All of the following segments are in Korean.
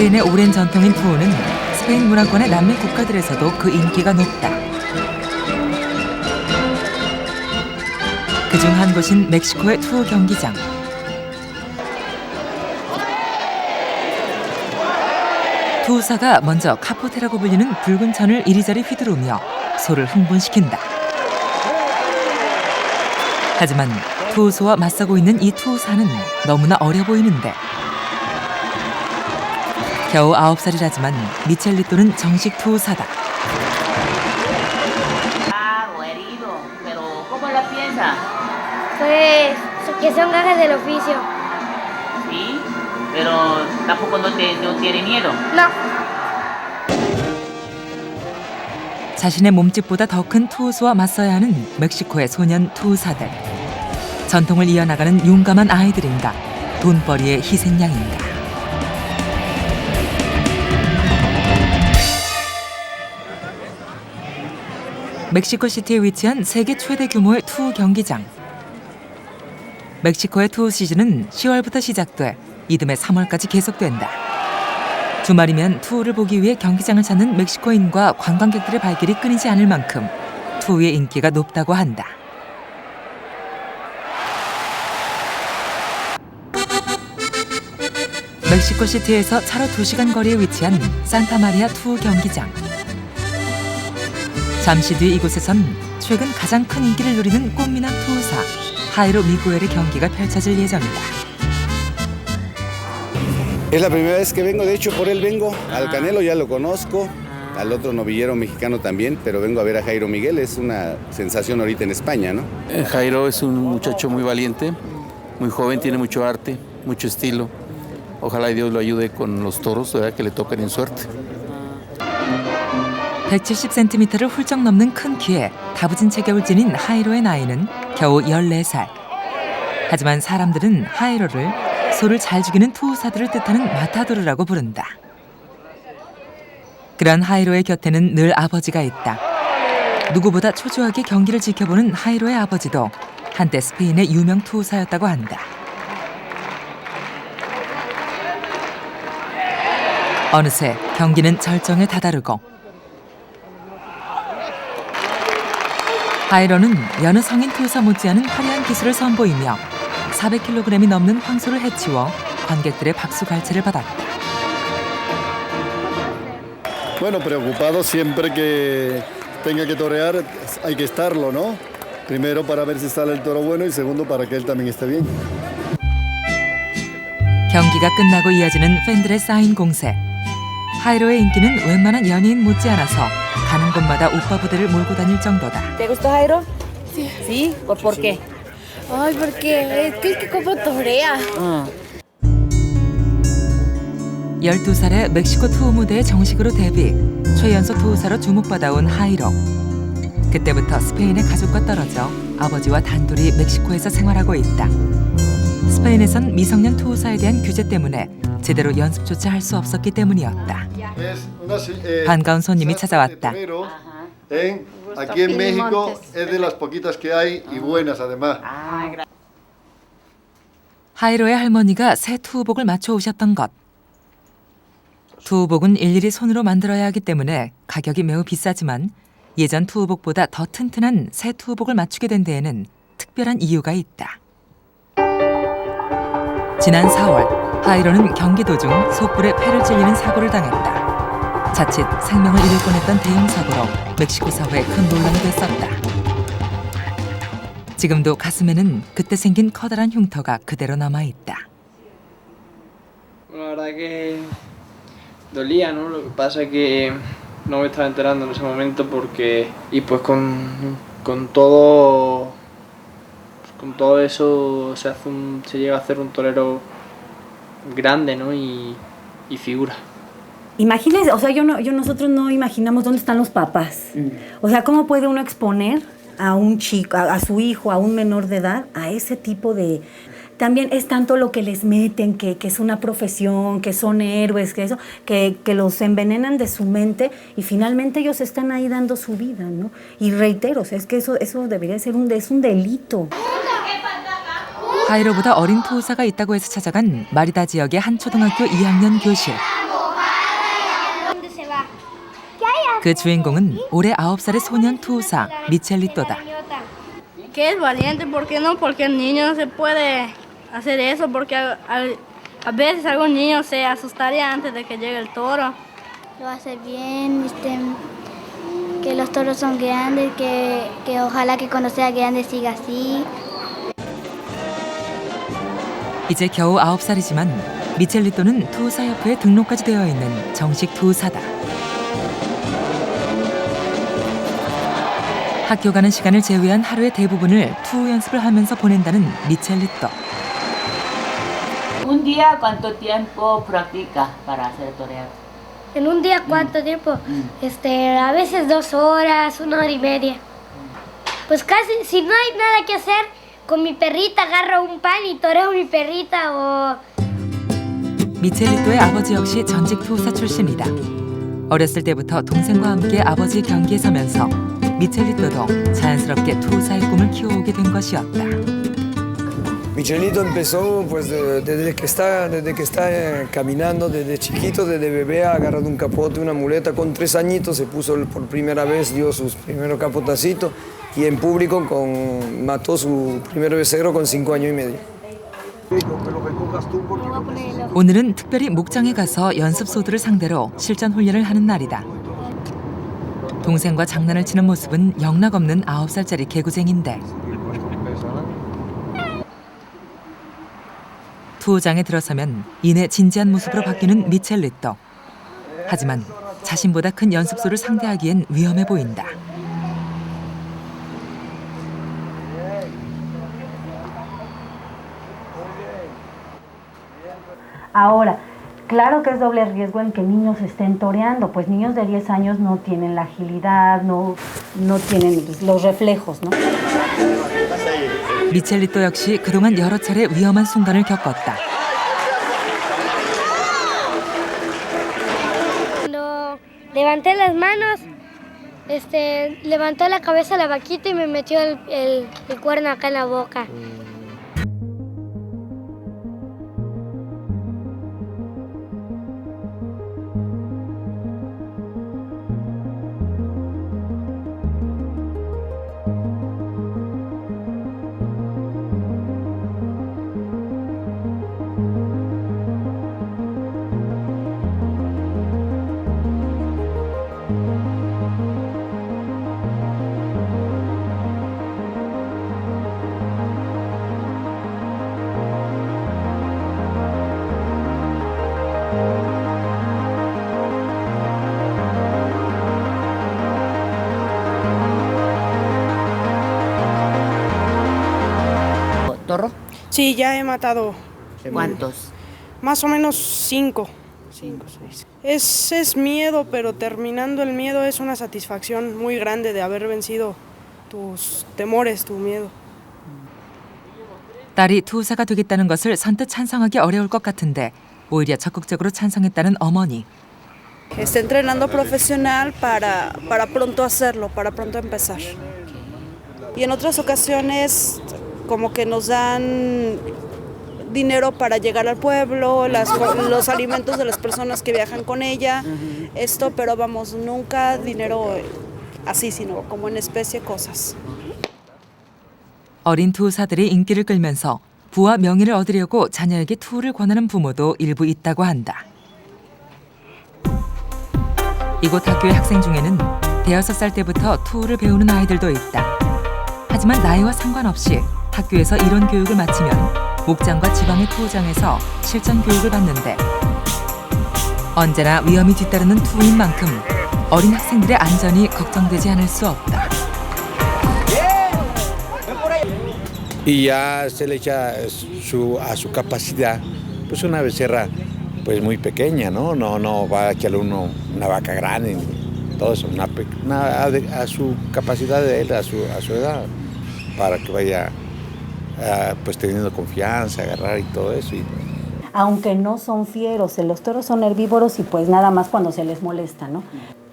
스페인의 오랜 전통인 투우는 스페인 문화권의 남미 국가들에서도 그 인기가 높다. 그중 한 곳인 멕시코의 투우 경기장. 투우사가 먼저 카포테라고 불리는 붉은 천을 이리저리 휘두르며 소를 흥분시킨다. 하지만 투우소와 맞서고 있는 이 투우사는 너무나 어려 보이는데 겨우 아홉 살이라지만 미첼리또는 정식 투우사다. o herido, pero ¿cómo la piensa? Pues que son gajes del oficio. Sí, pero tampoco no, te, no tiene miedo. No, 자신의 몸집보다 더 큰 투우수와 맞서야 하는 멕시코의 소년 투우사들. 전통을 이어나가는 용감한 아이들인가, 돈벌이의 희생양인가. 멕시코 시티에 위치한 세계 최대 규모의 투우 경기장. 멕시코의 투우 시즌은 10월부터 시작돼 이듬해 3월까지 계속된다. 주말이면 투우를 보기 위해 경기장을 찾는 멕시코인과 관광객들의 발길이 끊이지 않을 만큼 투우의 인기가 높다고 한다. 멕시코 시티에서 차로 2시간 거리에 위치한 산타마리아 투우 경기장. 잠시 뒤 이곳에선 최근 가장 큰 인기를 누리는 꽃미남 투우사 하이로 미구엘의 경기가 펼쳐질 예정이다. Es la primera vez que vengo, de hecho por él vengo. Al Canelo ya lo conozco, al otro novillero mexicano también, pero vengo a ver a Jairo Miguel, es una sensación ahorita en España, ¿no? Eh, Jairo es un muchacho muy valiente, muy joven, tiene mucho arte, mucho estilo. Ojalá y Dios lo ayude con los toros, ¿verdad? que le toquen en suerte. 170cm를 훌쩍 넘는 큰 키에 다부진 체격을 지닌 하이로의 나이는 겨우 14살. 하지만 사람들은 하이로를 소를 잘 죽이는 투우사들을 뜻하는 마타도르라고 부른다. 그런 하이로의 곁에는 늘 아버지가 있다. 누구보다 초조하게 경기를 지켜보는 하이로의 아버지도 한때 스페인의 유명 투우사였다고 한다. 어느새 경기는 절정에 다다르고 하이로는 여느 성인 투우사 못지않은 화려한 기술을 선보이며 400kg이 넘는 황소를 해치워 관객들의 박수 갈채를 받았다. Bueno, preocupado siempre que tenga que torear, hay que estarlo, ¿no? Primero para ver si sale el toro bueno y segundo para que él también esté bien. 경기가 끝나고 이어지는 팬들의 사인 공세. 하이로의 인기는 웬만한 연예인 못지않아서 가는 곳마다 오빠 부대를 몰고 다닐 정도다. ¿Te gustó Jairo? Sí. ¿Sí? ¿Por, por qué? ay, porque es que, que como torea. 12살에 멕시코 투우 무대에 정식으로 데뷔, 최연소 투우사로 주목받아온 하이로. 그때부터 스페인의 가족과 떨어져 아버지와 단둘이 멕시코에서 생활하고 있다. 스페인에선 미성년 투우사에 대한 규제 때문에 제대로 연습조차 할 수 없었기 때문이었다. 반가운 손님이 찾아왔다. aquí en México es de las poquitas que hay y buenas además. 하이로의 할머니가 새 투우복을 맞춰 오셨던 것. 투우복은 일일이 손으로 만들어야 하기 때문에 가격이 매우 비싸지만 예전 투우복보다 더 튼튼한 새 투우복을 맞추게 된 데에는 특별한 이유가 있다. 지난 4월 하이로는 경기 도 중 속불에 폐를 찔리는 사고를 당했다. 자칫 생명을 잃을 뻔했던 대형 사고로 멕시코 사회에 큰 논란이 됐었다. 지금도 가슴에는 그때 생긴 커다란 흉터가 그대로 남아 있다. Grande, ¿no? Y, y figura. Imagínense, o sea, yo no, yo nosotros no imaginamos dónde están los papás. O sea, ¿cómo puede uno exponer a un chico, a, a su hijo, a un menor de edad, a ese tipo de... También es tanto lo que les meten, que, que es una profesión, que son héroes, que eso, que, que los envenenan de su mente y finalmente ellos están ahí dando su vida, ¿no? Y reitero, o sea, es que eso, eso debería ser un, es un delito. 하이로보다 어린 투우사가 있다고 해서 찾아간 마리다 지역의 한 초등학교 2학년 교실. 그 주인공은 올해 9살의 소년 투우사 미첼리또다. Que es valiente, ¿por qué no? Porque el niño no se puede hacer eso, porque a, al- a veces algún niño se asustaría antes de que llegue el toro. Lo hace bien, este, que los toros son grandes, que, que ojalá que cuando sea grande siga así. 이제 겨우 9살이지만 미첼리또는 투우사협회에 등록까지 되어 있는 정식 투우사다. 학교 가는 시간을 제외한 하루의 대부분을 투우 연습을 하면서 보낸다는 미첼리또. Un día, ¿cuánto tiempo practica para hacer torear? En un día, ¿cuánto tiempo? Este, a veces dos horas, una hora y media. Pues casi, si no hay nada que hacer, con mi perrita agarro un pan y toreo mi perrita o 미첼리또의 아버지 역시 전직 투우사 출신이다. 어렸을 때부터 동생과 함께 아버지 경기에 서면서 미첼리또도 자연스럽게 투우사의 꿈을 키워오게 된 것이었다. Michelito empezó pues de- desde que está, desde que está eh, caminando, desde chiquito, desde bebé, ha agarrado un capote, una muleta, con tres añitos se puso por primera vez, dio sus primeros capotacitos y en público con, mató su primer becerro con cinco años y medio. 오늘은 특별히 목장에 가서 연습소들을 상대로 실전 훈련을 하는 날이다. 동생과 장난을 치는 모습은 영락 없는 9살짜리 개구쟁인데 투우장에 들어서면 이내 진지한 모습으로 바뀌는 미첼리또. 하지만 자신보다 큰 연습소를 상대하기엔 위험해 보인다. Ahora, claro que es doble riesgo en que niños estén toreando, pues niños de 10 años no tienen la agilidad, no, no tienen los reflejos, ¿no? 미첼리또 역시 그동안 여러 차례 위험한 순간을 겪었다. Cuando levanté las manos, este, levantó la cabeza la vaquita y me metió el, el- el cuerno acá en la boca. ¿Torro? Sí, ya he matado ¿Cuántos? más o menos cinco. Cinco, seis. Es, es miedo, pero terminando el miedo es una satisfacción muy grande de haber vencido tus temores, tu miedo. 딸이 투우사가 되겠다는 것을 선뜻 찬성하기 어려울 것 같은데 오히려 적극적으로 찬성했다는 어머니. Está entrenando profesional para, para pronto hacerlo, para pronto empezar. Y en otras ocasiones como que nos dan dinero para llegar al pueblo, las los alimentos de las personas que viajan con ella, esto, pero vamos, nunca dinero así, sino como en especie cosas. 어린 투우사들이 인기를 끌면서 부와 명예를 얻으려고 자녀에게 투우를 권하는 부모도 일부 있다고 한다. 이곳 학교의 학생 중에는 대여섯 살 때부터 투우를 배우는 아이들도 있다. 하지만 나이와 상관없이 학교에서 이론 교육을 마치면 목장과 지방의 투우장에서 실전 교육을 받는데 언제나 위험이 뒤따르는 투우인 만큼 어린 학생들의 안전이 걱정되지 않을 수 없다. y ya se le echa su, a su capacidad, pues una becerra pues muy pequeña, ¿no? No, no va a echarle uno una vaca grande, todo eso, una, una- a, a su capacidad de él, a su, a su edad, para que vaya ah, pues teniendo confianza, agarrar y todo eso. Y, Aunque no son fieros, eh, los toros son herbívoros y pues nada más cuando se les molesta, ¿no?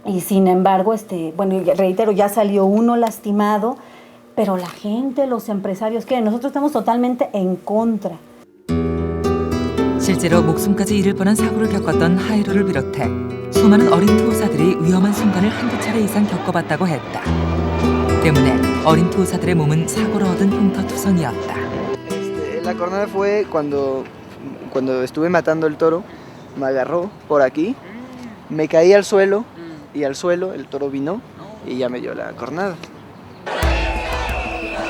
Y sin embargo, este, bueno, y reitero, ya salió uno lastimado, pero la gente, los empresarios, que nosotros estamos totalmente en contra. 실제로 목숨까지 잃을 뻔한 사고를 겪었던 하이로를 비롯해 수많은 어린 투우사들이 위험한 순간을 한두 차례 이상 겪어봤다고 했다. 때문에 어린 투우사들의 몸은 사고로 얻은 흉터투성이었다. La cornada fue cuando, cuando estuve matando el toro, me agarró por aquí, me caí al suelo y al suelo el toro vino y ya me dio la cornada.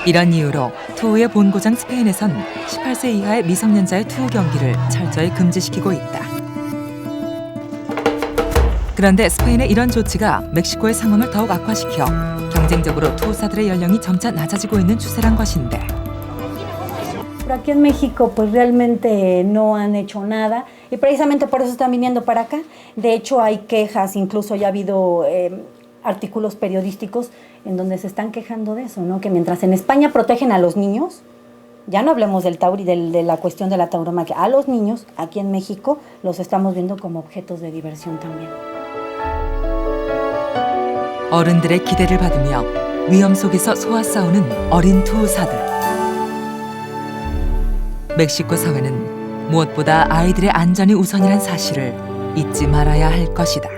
이런 이유로 투우의 본고장 스페인에선 18세 이하의 미성년자의 투우 경기를 철저히 금지시키고 있다. 그런데 스페인의 이런 조치가 멕시코의 상황을 더욱 악화시켜 경쟁적으로 투우사들의 연령이 점차 낮아지고 있는 추세란 것인데 Pero aquí en México pues realmente no han hecho nada y precisamente por eso están viniendo para acá. De hecho hay quejas, incluso ya ha habido eh, artículos periodísticos en donde se están quejando de eso, ¿no? Que mientras en España protegen a los niños, ya no hablemos del tauri, del- de la cuestión de la tauromaquia, a los niños aquí en México los estamos viendo como objetos de diversión también. 어른들의 기대를 받으며 위험 속에서 소아 싸우는 어린 투우사들. 멕시코 사회는 무엇보다 아이들의 안전이 우선이란 사실을 잊지 말아야 할 것이다.